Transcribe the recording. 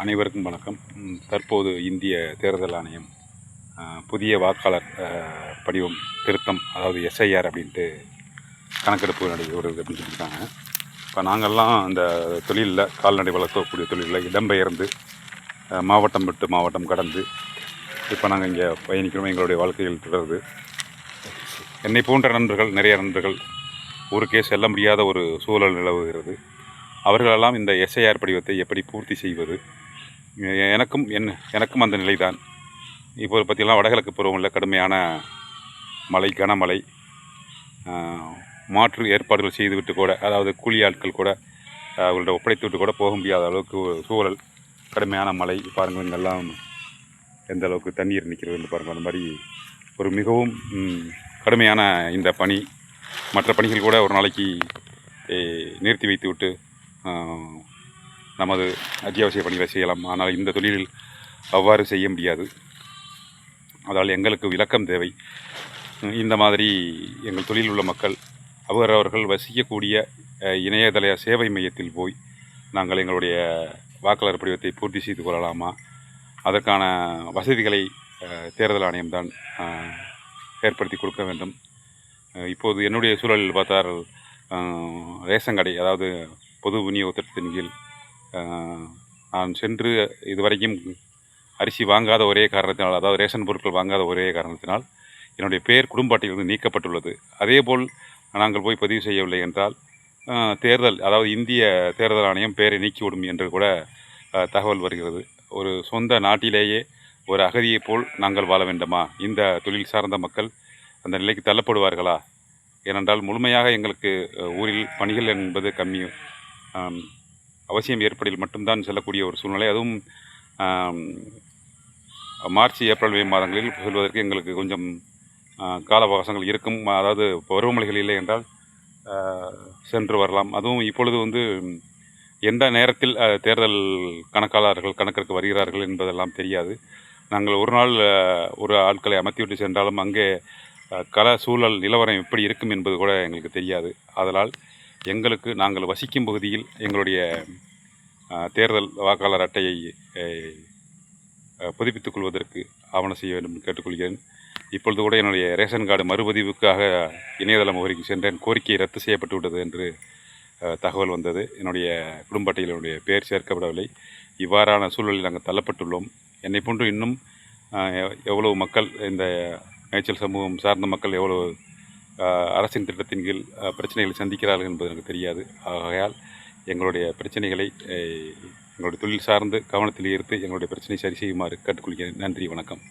அனைவருக்கும் வணக்கம். தற்போது இந்திய தேர்தல் ஆணையம் புதிய வாக்காளர் படிவம் திருத்தம் அதாவது எஸ்ஐஆர் அப்படின்ட்டு கணக்கெடுப்பு நடைபெறுது அப்படின்னு சொல்லியிருக்காங்க. இப்போ நாங்கள்லாம் அந்த தொழிலில் கால்நடை வளர்க்கக்கூடிய தொழிலில் இடம்பெயர்ந்து மாவட்டம் விட்டு மாவட்டம் கடந்து இப்போ நாங்கள் இங்கே பயணிக்கிறோம். எங்களுடைய வாழ்க்கைகள் தொடருது என்னை போன்ற நண்பர்கள் நிறைய நண்பர்கள் ஊருக்கே செல்ல முடியாத ஒரு சூழல் நிலவுகிறது. அவர்களெல்லாம் இந்த எஸ்ஐஆர் படிவத்தை எப்படி பூர்த்தி செய்வது? எனக்கும் என் எனக்கும் அந்த நிலைதான். இப்போ பார்த்தீங்கன்னா வடகிழக்கு பருவங்களில் கடுமையான மழை கனமழை மாற்று ஏற்பாடுகள் செய்துவிட்டு கூட அதாவது கூலி ஆட்கள் கூட அவர்கள்ட்ட ஒப்படைத்து விட்டு கூட போக முடியாத அளவுக்கு சூழல் கடுமையான மழை பாருங்கள் இங்கெல்லாம் எந்த அளவுக்கு தண்ணீர் நிற்கிறது பாருங்கள் அந்த மாதிரி ஒரு மிகவும் கடுமையான இந்த பணி மற்ற பணிகள் கூட ஒரு நாளைக்கு நிறுத்தி வைத்துவிட்டு விட்டு நமது அத்தியாவசிய பணிகளை செய்யலாம். ஆனால் இந்த தொழிலில் அவ்வாறு செய்ய முடியாது. அதனால் எங்களுக்கு விளக்கம் தேவை. இந்த மாதிரி எங்கள் தொழிலில் உள்ள மக்கள் அவர் அவர்கள் வசிக்கக்கூடிய இணையதள சேவை மையத்தில் போய் நாங்கள் எங்களுடைய வாக்காளர் படிவத்தை பூர்த்தி செய்து கொள்ளலாமா? அதற்கான வசதிகளை தேர்தல் ஆணையம் தான் ஏற்படுத்தி கொடுக்க வேண்டும். இப்போது என்னுடைய சூழலில் பார்த்தால் ரேஷன் கடை அதாவது பொது விநியோக திட்டத்தின் கீழ் நான் சென்று இதுவரைக்கும் அரிசி வாங்காத ஒரே காரணத்தினால் அதாவது ரேஷன் பொருட்கள் வாங்காத ஒரே காரணத்தினால் என்னுடைய பெயர் குடும்ப அட்டையிலிருந்து நீக்கப்பட்டுள்ளது. அதேபோல் நாங்கள் போய் பதிவு செய்யவில்லை என்றால் தேர்தல் அதாவது இந்திய தேர்தல் ஆணையம் பெயரை நீக்கிவிடும் என்று கூட தகவல் வருகிறது. ஒரு சொந்த நாட்டிலேயே ஒரு அகதியைப் போல் நாங்கள் வாழ வேண்டுமா? இந்த தொழில் சார்ந்த மக்கள் அந்த நிலைக்கு தள்ளப்படுவார்களா? ஏனென்றால் முழுமையாக எங்களுக்கு ஊரில் பணிகள் என்பது கம்மி அவசியம் ஏற்படில் மட்டும்தான் செல்லக்கூடிய ஒரு சூழ்நிலை. அதுவும் மார்ச் ஏப்ரல் மே மாதங்களில் செல்வதற்கு எங்களுக்கு கொஞ்சம் கால அவகாசங்கள் இருக்கும். அதாவது பருவமழைகள் இல்லை என்றால் சென்று வரலாம். அதுவும் இப்பொழுது வந்து எந்த நேரத்தில் தேர்தல் கணக்காளர்கள் கணக்கிற்கு வருகிறார்கள் என்பதெல்லாம் தெரியாது. நாங்கள் ஒரு நாள் ஒரு ஆட்களை அமர்த்திவிட்டு சென்றாலும் அங்கே கல சூழல் நிலவரம் எப்படி இருக்கும் என்பது கூட எங்களுக்கு தெரியாது. அதனால் எங்களுக்கு நாங்கள் வசிக்கும் பகுதியில் எங்களுடைய தேர்தல் வாக்காளர் அட்டையை புதுப்பித்துக் கொள்வதற்கு ஆவணம் செய்ய வேண்டும் கேட்டுக்கொள்கிறேன். இப்பொழுது கூட என்னுடைய ரேஷன் கார்டு மறுபதிவுக்காக இணையதள முகவரிக்கு சென்றேன். கோரிக்கை ரத்து செய்யப்பட்டு விட்டது என்று தகவல் வந்தது. என்னுடைய குடும்ப அட்டையில் என்னுடைய பெயர் சேர்க்கப்படவில்லை. இவ்வாறான சூழலில் நாங்கள் தள்ளப்பட்டுள்ளோம். என்னை போன்று இன்னும் எவ்வளவு மக்கள் இந்த மேய்ச்சல் சமூகம் சார்ந்த மக்கள் எவ்வளவு அரசின் திட்டத்தின் கீழ் பிரச்சனைகளை சந்திக்கிறார்கள் என்பது எனக்கு தெரியாது. ஆகையால் எங்களுடைய பிரச்சனைகளை எங்களுடைய தொழில் சார்ந்து கவனத்தில் ஈர்த்து எங்களுடைய பிரச்சனை சரி செய்யுமாறு கேட்டுக்கொள்கிறேன். நன்றி வணக்கம்.